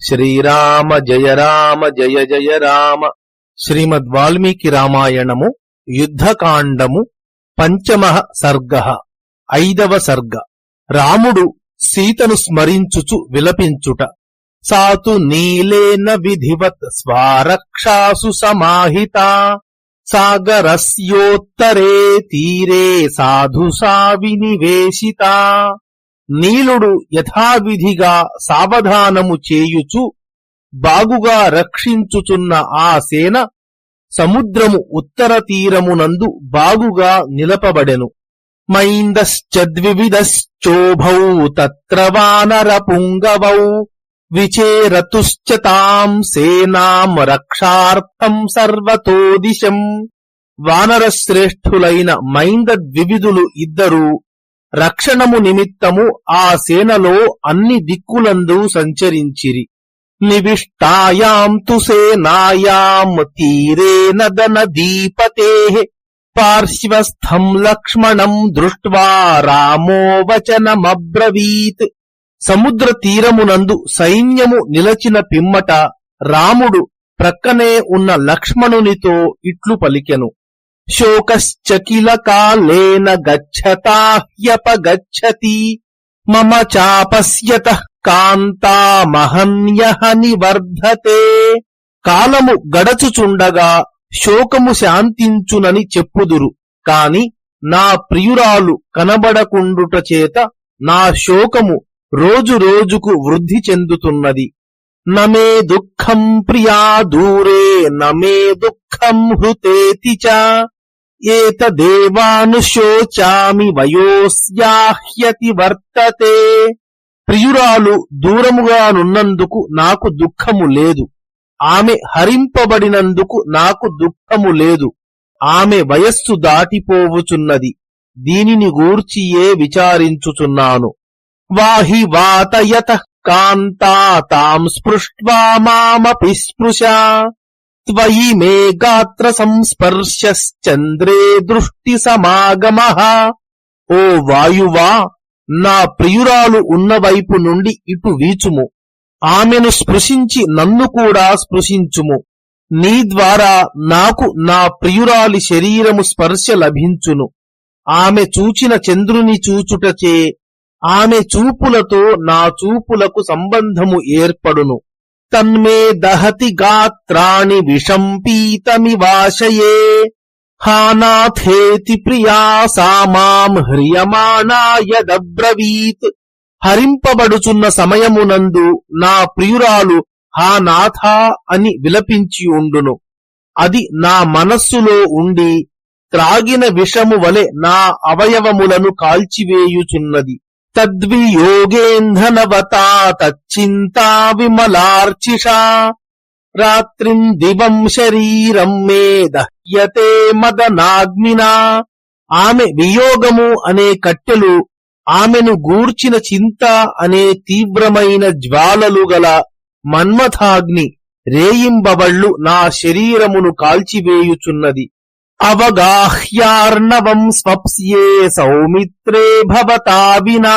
శ్రీరామ జయ రామ జయ జయ రామ. శ్రీమద్ వాల్మీకి రామాయణము యుద్ధకాండము పంచమ సర్గ. ఐదవ సర్గ. రాముడు సీతను స్మరించుచు విలపించుట. సాతు నీలేన విధివత్ స్వారక్షాసు సమాహిత. సాగరస్యోత్తరే తీరే సాధు సా వినివేశిత నీలుడు యథావిధిగా సావధానము చేయుచు బాగుగా రక్షించుచున్న ఆ సేన సముద్రము ఉత్తర తీరమునందు బాగుగా నిలపబడెను. మైందశ్చద్వివిధశ్చోభౌ తత్ర వానర పుంగవౌ విచేరతుశ్చ తాం సేనాం రక్షార్థం సర్వతో దిశం వానరశ్రేష్ఠులైన మైంద ద్వివిధులు ఇద్దరు రక్షణము నిమిత్తము ఆ సేనలో అన్ని దిక్కులందు సంచరించిరి. నివిష్టాయాం తు సేనాయాం తీరే నదన దీపతే. పార్శ్వస్థం లక్ష్మణం దృష్ట్వా రామో వచనమబ్రవీత్. సముద్ర తీరమునందు సైన్యము నిలచిన పిమ్మట రాముడు ప్రక్కనే ఉన్న లక్ష్మణునితో ఇట్లు పలికెను. శోకశ్చకిల కాలేన గచ్చతాహ్యపగచ్చతి మమ చాపస్యత కాంతామహన్యహ నివర్ధతే కాలము గడచుచుండగా శోకము శాంతించునని చెప్పుదురు. కాని నా ప్రియురాలు కనబడకుండుట చేత నా శోకము రోజు రోజుకు వృద్ధి చెందుతున్నది. నమే దుఃఖం ప్రియా దూరే నమే దుఃఖం హృతేతి చ. ఏతదేవానుశోచామి వయోస్యాహ్యతి వర్తతే. ప్రియురాలు దూరముగానున్నందుకు నాకు దుఃఖము లేదు. ఆమె హరింపబడినందుకు నాకు దుఃఖము లేదు. ఆమె వయస్సు దాటిపోవుచున్నది. దీనిని గూర్చియే విచారించుచున్నాను. వాహి వాతయత కాంతా తాం స్పృష్ట్వా మామపి స్పృశ. త్వయి మే గాత్ర సంస్పర్శ్చంద్రే దృష్టి సమాగమ ఓ వాయువా నా ప్రియురాలు ఉన్న వైపు నుండి ఇటు వీచుము. ఆమెను స్పృశించి నన్ను కూడా స్పృశించుము. నీ ద్వారా నాకు నా ప్రియురాలి శరీరము స్పర్శ లభించును. ఆమె చూచిన చంద్రుని చూచుటచే ఆమె చూపులతో నా చూపులకు సంబంధము ఏర్పడును. తన్మే దహతి గాత్రాణి విషం పీతమివాశయే. హానాథేతి ప్రియా సామాం హ్రియమాణాయదబ్రవీత్ హరింపబడుచున్న సమయమునందు నా ప్రియురాలు హానాథ అని విలపించి ఉండును. అది నా మనస్సులో ఉండి త్రాగిన విషము వలె నా అవయవములను కాల్చివేయుచున్నది. తద్వియోగేంధనవతా తచ్చింతా విమలార్చిషా రాత్రిం దివం శరీరం మే దహ్యతే మదనాగ్నినా ఆమె వియోగము అనే కట్టెలు ఆమెను గూర్చిన చింత అనే తీవ్రమైన జ్వాలలు గల మన్మథాగ్ని రేయింబవళ్ళు నా శరీరమును కాల్చివేయుచున్నది. అవగాహ్యార్ణవం స్వప్స్యే సౌమిత్రే భవతా వినా.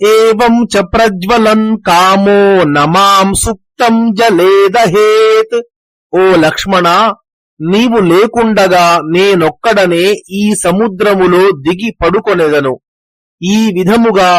ఏవం చ ప్రజ్వలన్ కామో నమాం సుప్తం జలేదహేత్ ఓ లక్ష్మణ నీవు లేకుండగా నేనొక్కడనే ఈ సముద్రములో దిగి పడుకొనెదను. ఈ విధముగా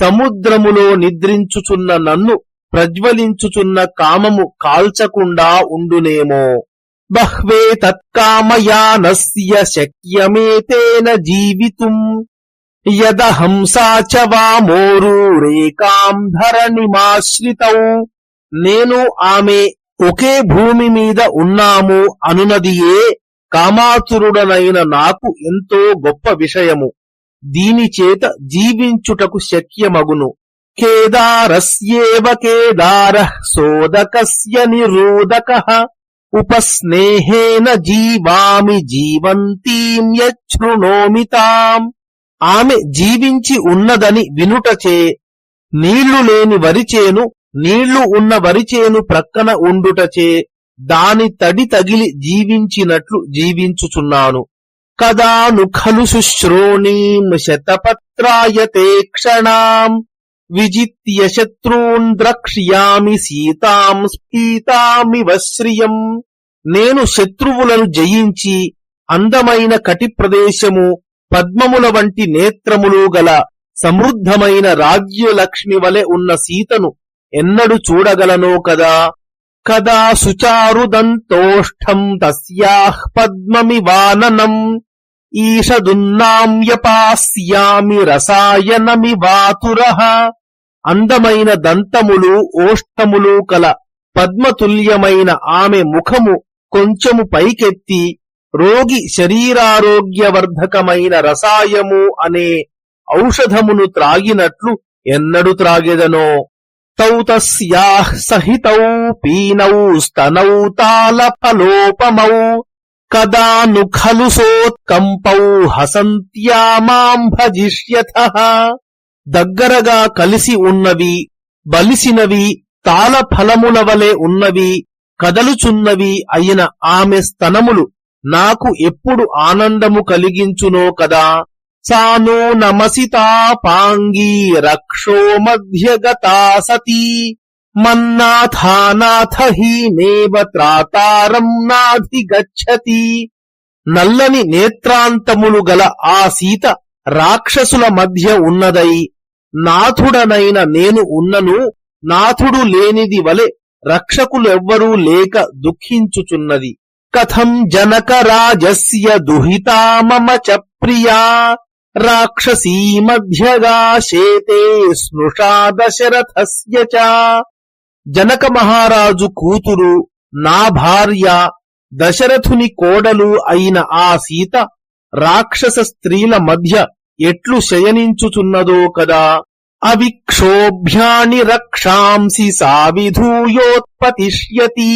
సముద్రములో నిద్రించుచున్న నన్ను ప్రజ్వలించుచున్న కామము కాల్చకుండా ఉండునేమో. బహ్వే తత్కామయానస్య శక్యమేతేన జీవితుం. యదహంసా చ వామోరూరేకాం ధరణిమాశ్రితౌ నేను ఆమె ఒకే భూమి మీద ఉన్నాము అనునదియే కామాతురుడనైన నాకు ఎంతో గొప్ప విషయము. దీనిచేత జీవించుటకు శక్యమగును. కేదారస్యేవ కేదార సోదకస్య నిరోదక ఉపస్నేహేన జీవామి జీవంతీం యృణోమి తాం. ఆమె జీవించి ఉన్నదని వినుటచే నీళ్ళు లేని వరిచేను నీళ్ళు ఉన్న వరిచేను ప్రక్కన ఉండుటచే దాని తడి తగిలి జీవించినట్లు జీవించుచున్నాను. కదాను ఖలు శుశ్రోణీం శతపత్రాయతే క్షణాం. విజిత్య శత్రూన్ ద్రక్ష్యామి సీతాం స్పీతామివ శ్రియం. నేను శత్రువులను జయించి అందమైన కటి ప్రదేశము పద్మముల వంటి నేత్రములు గల సమృద్ధమైన రాజ్యలక్ష్మి వలె ఉన్న సీతను ఎన్నడు చూడగలనో కదా? కదా శుచారుదంతోష్టం తస్యాః పద్మమివాననం. ఈషదున్నామ్యపాస్యామి రసాయనమివాతురః. అందమైన దంతములు ఓష్టములు కల పద్మతుల్యమైన ఆమె ముఖము కొంచెము పైకెత్తి రోగి శరీరారోగ్యవర్ధకమైన రసాయము అనే ఔషధమును త్రాగినట్లు ఎన్నడు త్రాగెదనో? తౌ తస్యా సహితౌ పీనౌ స్తనౌ తాళఫలోపమౌ కదాను ఖలు సోత్కంపౌ హసంత్యా మాం భజిష్యథ దగ్గరగా కలిసి ఉన్నవి బలిసినవి తాళ ఫలముల వలె ఉన్నవి కదలుచున్నవి అయిన ఆమె స్తనములు నాకు ఎప్పుడు ఆనందము కలిగించునో కదా? సానో నమసితాపాంగీ రక్షో మధ్యగతా సతీ. మన్నాథానాథ హీనేవ త్రాతారం నాధిగచ్చతి. నల్లని నేత్రాంతములు గల ఆ సీత రాక్షసుల మధ్య ఉన్నదై నాథుడనైన నేను ఉన్నను నాథుడు లేనిది వలె రక్షకులెవ్వరూ లేక దుఃఖించుచున్నది. కథం జనక రాజస్య దుహితా మమ చ ప్రియా రాక్షసీ మధ్యగా శేతే స్మృషా దశరథస్య జనక మహారాజు కూతురు నా భార్య దశరథుని కోడలు అయిన ఆ సీత రాక్షస స్త్రీల మధ్య ఎట్లు శయనించుచున్నదో కదా? అవిక్షోభ్యాని రక్షాంసి సా విధూయోత్పతిష్యతి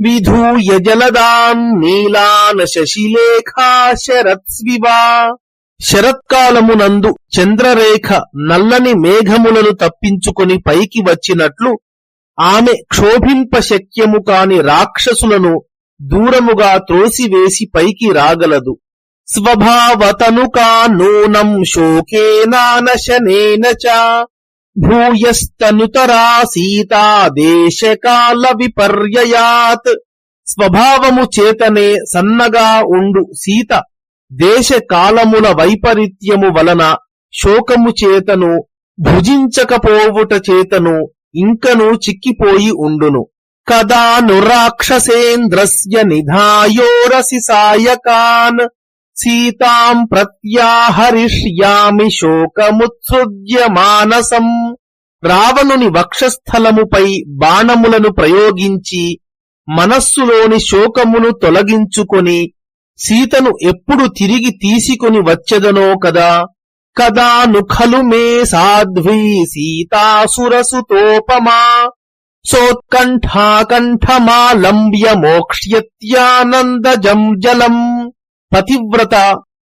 విధూయ జలదాన్ నీలాన శశిలేఖా శరత్స్వివా. శరత్కాలమునందు చంద్రరేఖ నల్లని మేఘములను తప్పించుకొని పైకి వచ్చినట్లు ఆమె క్షోభింప శక్యము కాని రాక్షసులను దూరముగా త్రోసివేసి పైకి రాగలదు. స్వభావతనుకా నూనం శోకేనానశనేన చ. భూయస్తనుతరా సీతా దేశకాల విపర్యయాత్ స్వభావము చేతనే సన్నగా ఉండు సీత. దేశకాలముల వైపరీత్యము వలన శోకము చేతను భుజించకపోవుట చేతను ఇంకను చిక్కిపోయి ఉండును. కదా నురాక్షసేంద్రస్య నిధాయోరసి సాయకాన్. సీతాం ప్రత్యాహరిష్యామి శోకముత్సృజ్య మానసం. రావణుని వక్షస్థలముపై బాణములను ప్రయోగించి మనస్సులోని శోకమును తొలగించుకొని సీతను ఎప్పుడు తిరిగి తీసుకొని వచ్చెదనో కదా? కదా ఖలు మే సాధ్వీ సీతాసురసుతోపమా? సోత్కంఠాకంఠమాలంబ్య మోక్ష్యత్యానందజం జలం. పతివ్రత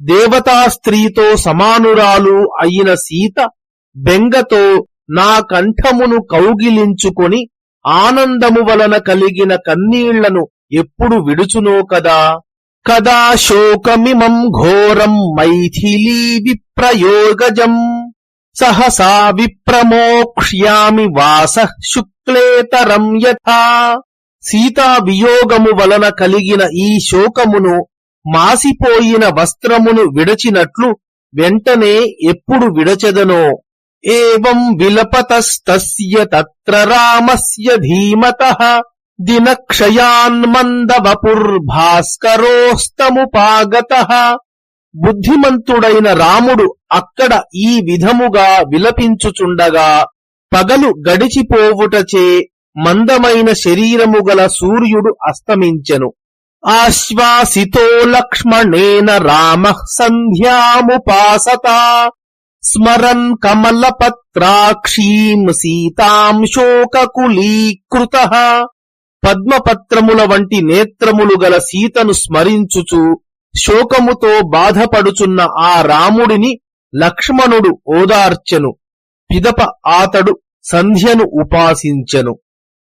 దేవతా స్త్రీతో సమానురాలు అయిన సీత బెంగతో నా కంఠమును కౌగిలించుకొని ఆనందము వలన కలిగిన కన్నీళ్ళను ఎప్పుడు విడుచునో కదా? కదా శోకమిమం ఘోరం మైథిలీ విప్రయోగజం. సహసా విప్రమోక్ష్యామి వాస శుక్లేతరం యథా. సీతా వియోగము వలన కలిగిన ఈ శోకమును మాసిపోయిన వస్త్రమును విడచినట్లు వెంటనే ఎప్పుడు విడచెదనో? ఏం విలపతస్తస్య తత్ర రామస్య ధీమత దినక్షయాన్మందవపుర్భాస్కరోస్తముపాగత? బుద్ధిమంతుడైన రాముడు అక్కడ ఈ విధముగా విలపించుచుండగా పగలు గడిచిపోవుటచే మందమైన శరీరము గల సూర్యుడు అస్తమించెను. ఆశ్వాసితో లక్ష్మణేన రామ సంధ్యాముపాసత స్మరన్ కమలపత్రాక్షీం సీతాం శోకకులీకృత పద్మపత్రముల వంటి నేత్రములు గల సీతను స్మరించుచు శోకముతో బాధపడుచున్న ఆ రాముడిని లక్ష్మణుడు ఓదార్చెను. పిదప ఆతడు సంధ్యను ఉపాసించెను.